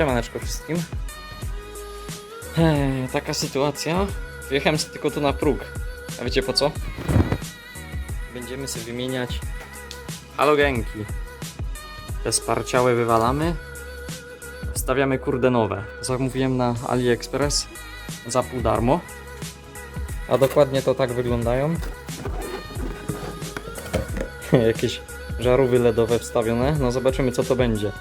Siemaneczko wszystkim. Taka sytuacja. Wjechałem sobie tylko tu na próg. A wiecie po co? Będziemy sobie wymieniać halogenki. Te sparciałe wywalamy. Wstawiamy kurde nowe. Zamówiłem na AliExpress za pół darmo. A dokładnie to tak wyglądają. Jakieś żarówy LEDowe wstawione. No zobaczymy co to będzie.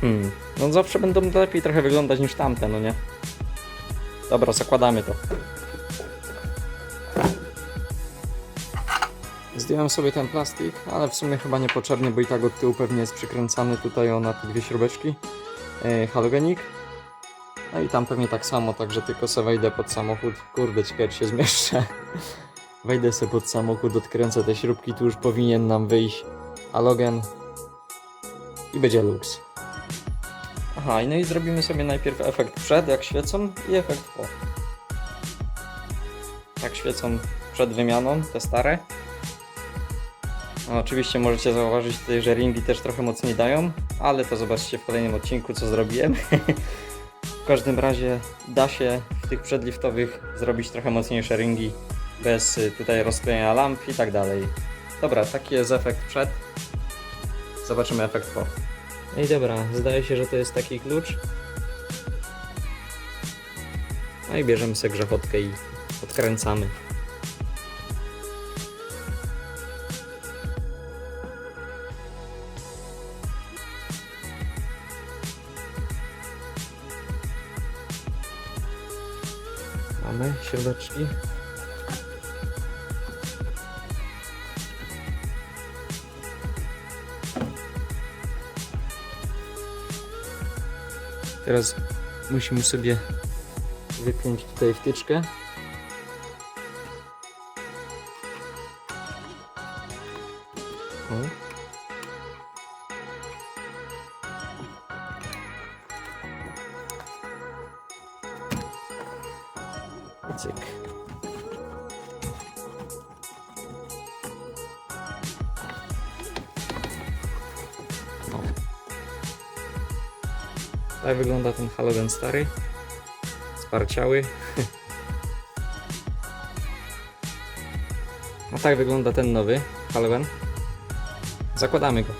Hmm, no zawsze będą lepiej trochę wyglądać niż tamte, no nie? Dobra, zakładamy to. Zdjąłem sobie ten plastik, ale w sumie chyba niepotrzebnie, bo i tak od tyłu pewnie jest przykręcany tutaj o na te dwie śrubeczki. Yy, halogenik. No i tam pewnie tak samo, także tylko se wejdę pod samochód. Kurde, czy się zmieszczę. Wejdę sobie pod samochód, odkręcę te śrubki, tu już powinien nam wyjść halogen. I będzie luks. Aha, no i zrobimy sobie najpierw efekt przed, jak świecą, i efekt po. Tak świecą przed wymianą, te stare. No, oczywiście możecie zauważyć tutaj, że ringi też trochę mocniej dają, ale to zobaczcie w kolejnym odcinku, co zrobiłem. w każdym razie da się w tych przedliftowych zrobić trochę mocniejsze ringi, bez y, tutaj rozklejenia lamp i tak dalej. Dobra, taki jest efekt przed. Zobaczymy efekt po. No i dobra, zdaje się, że to jest taki klucz. No i bierzemy sobie grzechotkę i odkręcamy. Mamy środeczki. Teraz musimy sobie wypiąć tutaj wtyczkę. Cyk. No. Tak wygląda ten halogen stary. Sparciały. A tak wygląda ten nowy halogen. Zakładamy go.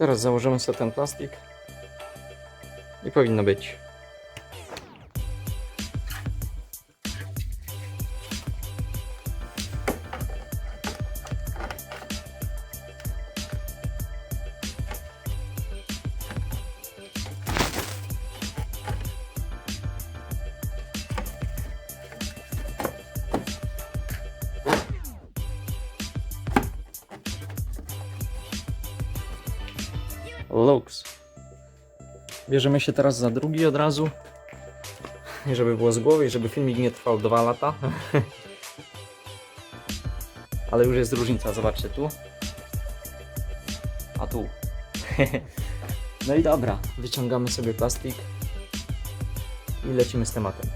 Teraz założymy sobie ten plastik. I powinno być. Lux. Bierzemy się teraz za drugi od razu. I Żeby było z głowy, i żeby filmik nie trwał 2 lata. Ale już jest różnica, zobaczcie tu. A tu. No i dobra, wyciągamy sobie plastik i lecimy z tematem.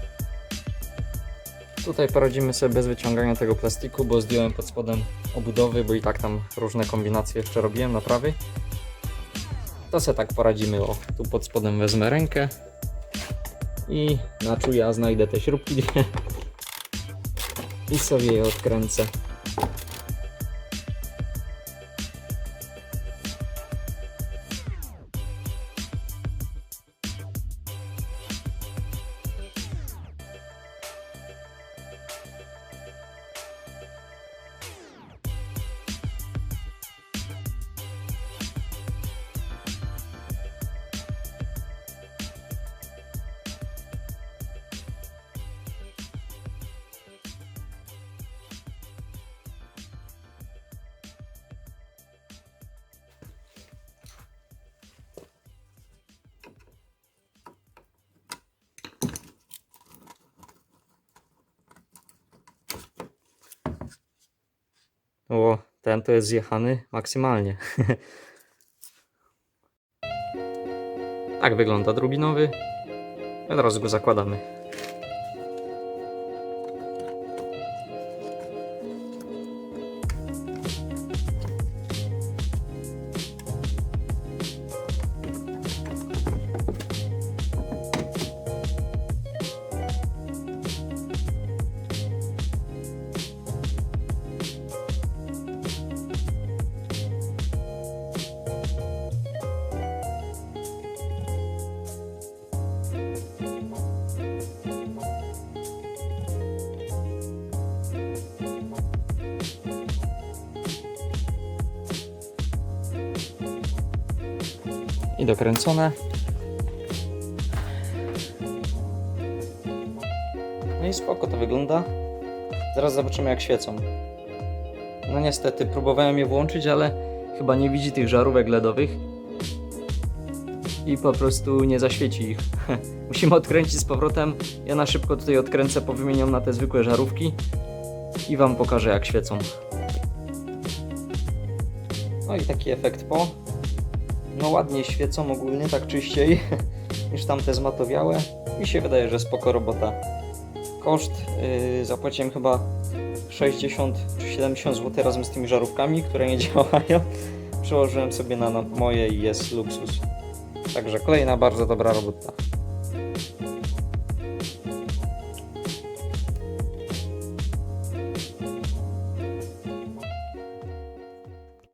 Tutaj poradzimy sobie bez wyciągania tego plastiku, bo zdjąłem pod spodem obudowy, bo i tak tam różne kombinacje jeszcze robiłem, naprawy. To se tak poradzimy, o, tu pod spodem wezmę rękę i na czuja znajdę te śrubki i sobie je odkręcę. O, ten to jest zjechany maksymalnie. tak wygląda drugi nowy. Od razu go zakładamy. I dokręcone. No i spoko to wygląda. Zaraz zobaczymy jak świecą. No niestety, próbowałem je włączyć, ale chyba nie widzi tych żarówek LEDowych. I po prostu nie zaświeci ich. Musimy odkręcić z powrotem. Ja na szybko tutaj odkręcę, powymieniam na te zwykłe żarówki. I Wam pokażę jak świecą. No i taki efekt po. No ładnie świecą ogólnie, tak czyściej niż tamte zmatowiałe. Mi się wydaje, że spoko robota. Koszt yy, zapłaciłem chyba 60 czy 70 zł razem z tymi żarówkami, które nie działają. Przełożyłem sobie na, moje i jest luksus. Także kolejna bardzo dobra robota.